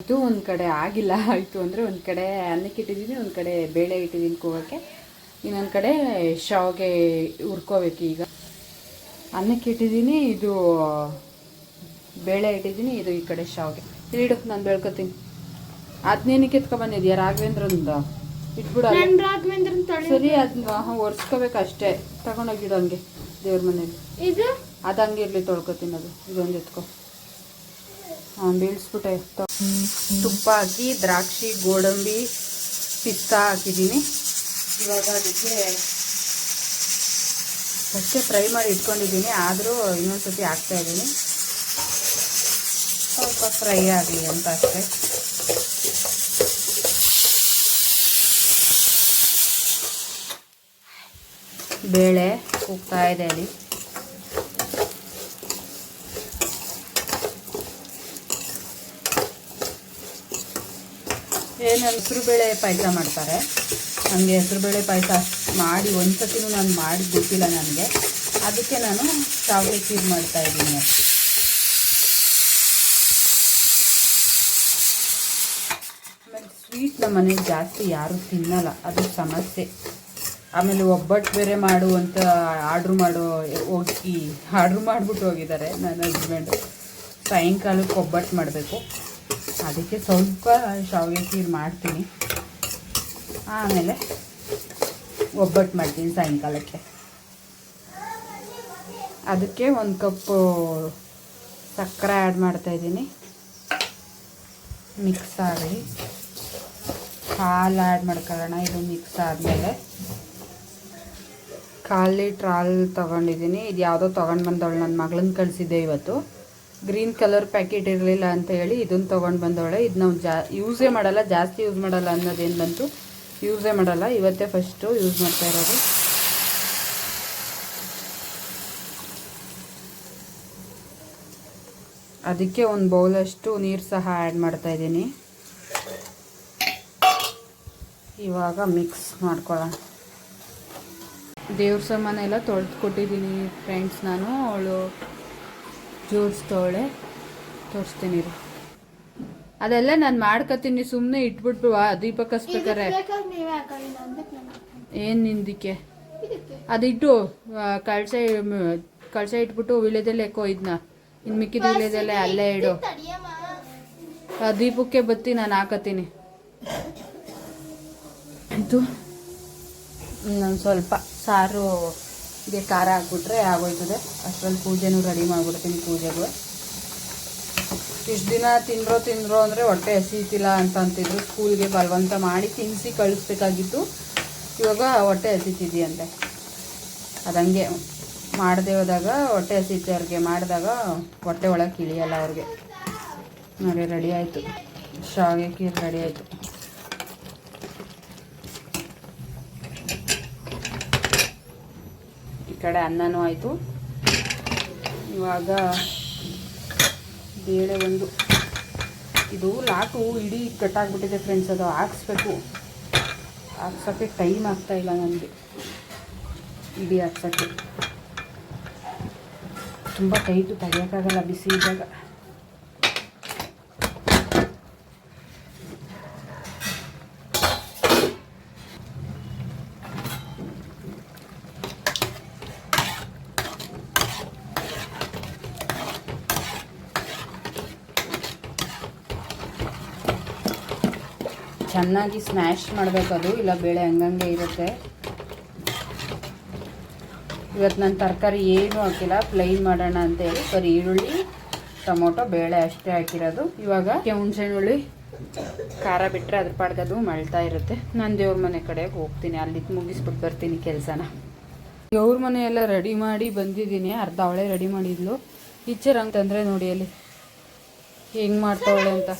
ಇದು ಒಂದು ಕಡೆ ಆಗಿಲ್ಲ ಆಯಿತು ಅಂದರೆ ಒಂದು ಕಡೆ ಅನ್ನಕ್ಕೆ ಇಟ್ಟಿದ್ದೀನಿ ಒಂದು ಕಡೆ ಬೇಳೆ ಇಟ್ಟಿದ್ದೀನಿ ಕೂಗೋಕ್ಕೆ ಇನ್ನೊಂದು ಕಡೆ ಶಾವಿಗೆ ಹುರ್ಕೋಬೇಕು ಈಗ. ಅನ್ನಕ್ಕೆ ಇಟ್ಟಿದ್ದೀನಿ ಇದು ಬೇಳೆ ಇಟ್ಟಿದ್ದೀನಿ ಇದು ಈ ಕಡೆ ಶಾವಿಗೆ. ಇಡು ನಾನು ಬೆಳ್ಕೊತೀನಿ. ಅದನ್ನೇನಕ್ಕೆ ಎತ್ಕೊಬಂದಿದ್ಯಾ ಬಂದಿದ್ಯಾ ಇಟ್ಬಿಡು ಸರಿ ಅದನ್ನ ಒರೆಸ್ಕೋಬೇಕು ಅಷ್ಟೇ. ತಗೊಂಡೋಗಿಡು ಹಂಗೆ ದೇವ್ರ ಮನೇಲಿ. ಇದು? ಅದು ಹಂಗೆ ಇರಲಿ ತೊಳ್ಕೊತೀನಿ ಅದು. ಇದೊಂದು ಎತ್ಕೊ. ಬೀಳಿಸ್ಬಿಟ್ಟೆ ತುಪ್ಪ ಹಾಕಿ ದ್ರಾಕ್ಷಿ, ಗೋಡಂಬಿ, ಪಿಸ್ತಾ ಹಾಕಿದ್ದೀನಿ. ಇವಾಗ ಅದಕ್ಕೆ ಫಸ್ಟೇ ಫ್ರೈ ಮಾಡಿ ಇಟ್ಕೊಂಡಿದ್ದೀನಿ. ಆದರೂ ಇನ್ನೊಂದ್ಸತಿ ಹಾಕ್ತಾ ಇದ್ದೀನಿ. ಸ್ವಲ್ಪ ಫ್ರೈ ಆಗಲಿ ಅಂತ ಅಷ್ಟೇ. ಬೇಳೆ ಕೂಗ್ತಾ ಇದೆ ಅಲ್ಲಿ. ಏನು ಹೆಸರು ಬೇಳೆ ಪಾಯಸ ಮಾಡ್ತಾರೆ? ನನಗೆ ಹೆಸರು ಬೇಳೆ ಪಾಯಸ ಮಾಡಿ ಒಂದು ಸತಿನೂ ನಾನು ಮಾಡಿ ಗೊತ್ತಿಲ್ಲ ನನಗೆ. ಅದಕ್ಕೆ ನಾನು ಶಾವಿಗೆ ಖೀರ್ ಮಾಡ್ತಾ ಇದ್ದೀನಿ. ಆಮೇಲೆ ಸ್ವೀಟ್ ನಮ್ಮ ಮನೇಲಿ ಜಾಸ್ತಿ ಯಾರೂ ತಿನ್ನಲ್ಲ. ಅದು ಸಮಸ್ಯೆ. ಆಮೇಲೆ ಒಬ್ಬಟ್ಟು ಬೇರೆ ಮಾಡು ಅಂತ ಆರ್ಡ್ರ್ ಮಾಡೋ, ಹೋಗಿ ಆರ್ಡ್ರ್ ಮಾಡಿಬಿಟ್ಟು ಹೋಗಿದ್ದಾರೆ ನನ್ನ ಹಸ್ಬೆಂಡು ಸಾಯಂಕಾಲಕ್ಕೆ ಒಬ್ಬಟ್ಟು ಮಾಡಬೇಕು. ಅದಕ್ಕೆ ಸ್ವಲ್ಪ ಶಾವಿಗೆ ಖೀರ್ ಮಾಡ್ತೀನಿ. ಆಮೇಲೆ ಒಬ್ಬಟ್ಟು ಮಾಡ್ತೀನಿ ಸಾಯಂಕಾಲಕ್ಕೆ. ಅದಕ್ಕೆ ಒಂದು ಕಪ್ಪು ಸಕ್ಕರೆ ಆ್ಯಡ್ ಮಾಡ್ತಾಯಿದ್ದೀನಿ ಮಿಕ್ಸ್ ಆಗಲಿ ಹಾಲು ಆ್ಯಡ್ ಮಾಡ್ಕೊಳ್ಳೋಣ. ಇದು ಮಿಕ್ಸ್ ಆದಮೇಲೆ ಕಾಲು ಲೀಟ್ರ್ ಹಾಲು ತೊಗೊಂಡಿದ್ದೀನಿ. ಇದು ಯಾವುದೋ ತೊಗೊಂಡು ಬಂದವಳು. ನನ್ನ ಮಗಳನ್ನ ಕಳಿಸಿದ್ದೆ ಇವತ್ತು. ಗ್ರೀನ್ ಕಲರ್ ಪ್ಯಾಕೆಟ್ ಇರಲಿಲ್ಲ ಅಂತ ಹೇಳಿ ಇದನ್ನು ತೊಗೊಂಡು ಬಂದವಳೆ. ಇದು ನಾವು ಜಾ ಯೂಸೇ ಮಾಡಲ್ಲ, ಜಾಸ್ತಿ ಯೂಸ್ ಮಾಡಲ್ಲ ಅನ್ನೋದೇನು ಬಂತು? ಯೂಸೇ ಮಾಡಲ್ಲ, ಇವತ್ತೇ ಫಸ್ಟು ಯೂಸ್ ಮಾಡ್ತಾ ಇರೋದು. ಅದಕ್ಕೆ ಒಂದು ಬೌಲಷ್ಟು ನೀರು ಸಹ ಆ್ಯಡ್ ಮಾಡ್ತಾ ಇದ್ದೀನಿ. ಇವಾಗ ಮಿಕ್ಸ್ ಮಾಡ್ಕೊಳ್ಳೋಣ ದೇವ್ರ ಸಾಮಾನೆಲ್ಲ ತೊಳೆದು ಕೊಟ್ಟಿದ್ದೀನಿ ಫ್ರೆಂಡ್ಸ್ ನಾನು. ಅವಳು ಜೋಡಿಸ್ತವಳೆ ತೋರಿಸ್ತೀನಿ. ಅದೆಲ್ಲ ನಾನು ಮಾಡ್ಕೊತೀನಿ ಸುಮ್ಮನೆ ಇಟ್ಬಿಟ್ಟು ದೀಪ ಕಸ್ಬೇಕಾರೆ. ಏನು ನಿಂದಕ್ಕೆ? ಅದಿಟ್ಟು ಕಳಸ ಕಳಸ ಇಟ್ಬಿಟ್ಟು ವಿಳೆದೆಲೆ ಎಕ್ಕೋ ಇದನ್ನ ಇನ್ನು ಮಿಕ್ಕಿದ ವಿಳೆದೆಲೆ ಅಲ್ಲೇ ಇಡು. ದೀಪಕ್ಕೆ ಬತ್ತಿ ನಾನು ಹಾಕತ್ತೀನಿ ಇದು ಇನ್ನೊಂದು ಸ್ವಲ್ಪ ಸಾರು ಗೆ ಖಾರ ಹಾಕ್ಬಿಟ್ರೆ ಆಗೋಯ್ತದೆ. ಅಷ್ಟರಲ್ಲಿ ಪೂಜೆನೂ ರೆಡಿ ಮಾಡಿಬಿಡ್ತೀನಿ ಪೂಜೆಗೂ. ಇಷ್ಟು ದಿನ ತಿಂದ್ರೋ ತಿಂದ್ರೋ ಅಂದರೆ ಹೊಟ್ಟೆ ಹಸಿತಿಲ್ಲ ಅಂತ ಅಂತಿದ್ರು. ಸ್ಕೂಲ್ಗೆ ಬಲವಂತ ಮಾಡಿ ತಿನ್ನಿಸಿ ಕಳಿಸ್ಬೇಕಾಗಿತ್ತು. ಇವಾಗ ಹೊಟ್ಟೆ ಹಸಿತಿದೆಯಂತೆ. ಅದಂಗೆ ಮಾಡದೆ ಹೋದಾಗ ಹೊಟ್ಟೆ ಹಸಿತೆ ಅವ್ರಿಗೆ. ಮಾಡಿದಾಗ ಹೊಟ್ಟೆ ಒಳಗೆ ಇಳಿಯಲ್ಲ ಅವ್ರಿಗೆ. ನೋಡಿ, ರೆಡಿ ಆಯಿತು. ಶಾವಿಗೆ ಖೀರ್ ರೆಡಿ ಆಯಿತು. ಕಡೆ ಅನ್ನನೂ ಆಯಿತು. ಇವಾಗ ಬೇಳೆ ಒಂದು. ಇದು ಲಾಟು ಇಡೀ ಕಟ್ಟಾಗ್ಬಿಟ್ಟಿದೆ ಫ್ರೆಂಡ್ಸ್ ಅದು ಹಾಕ್ಸ್ಬೇಕು. ಹಾಕ್ಸೋಕ್ಕೆ ಟೈಮ್ ಆಗ್ತಾ ಇಲ್ಲ ನನಗೆ ಇಡಿ ಹಾಕ್ಸೋಕ್ಕೆ ತುಂಬ ಟೈಟು ತೆಗಿಯೋಕ್ಕಾಗಲ್ಲ ಬಿಸಿ ಇದ್ದಾಗ. ಚೆನ್ನಾಗಿ ಸ್ಮ್ಯಾಶ್ ಮಾಡಬೇಕು ಅದು, ಇಲ್ಲ ಬೇಳೆ ಹಂಗಂಗೆ ಇರುತ್ತೆ. ಇವತ್ತು ನಾನು ತರಕಾರಿ ಏನೂ ಹಾಕಿಲ್ಲ ಪ್ಲೈನ್ ಮಾಡೋಣ ಅಂತೇಳಿ ಬರೀ ಈರುಳ್ಳಿ, ಟೊಮೊಟೊ, ಬೇಳೆ ಅಷ್ಟೇ ಹಾಕಿರೋದು. ಇವಾಗ ಹುಣಸೆಹುಳಿ ಖಾರ ಬಿಟ್ಟರೆ ಅದ್ರ ಪಾಡ್ಗದು ಮಳ್ತಾ ಇರುತ್ತೆ. ನಾನು ದೇವ್ರ ಮನೆ ಕಡೆ ಹೋಗ್ತೀನಿ. ಅಲ್ಲಿ ಮುಗಿಸ್ಬಿಟ್ಟು ಬರ್ತೀನಿ ಕೆಲಸನ. ದೇವ್ರ ಮನೆ ಎಲ್ಲ ರೆಡಿ ಮಾಡಿ ಬಂದಿದ್ದೀನಿ. ಅರ್ಧ ಅವಳೆ ರೆಡಿ ಮಾಡಿದ್ಲು. ಟೀಚರ್ ಅಂತಂದರೆ ನೋಡಿ ಅಲ್ಲಿ. ಹೆಂಗೆ ಮಾಡ್ತಾವಳೆ ಅಂತ.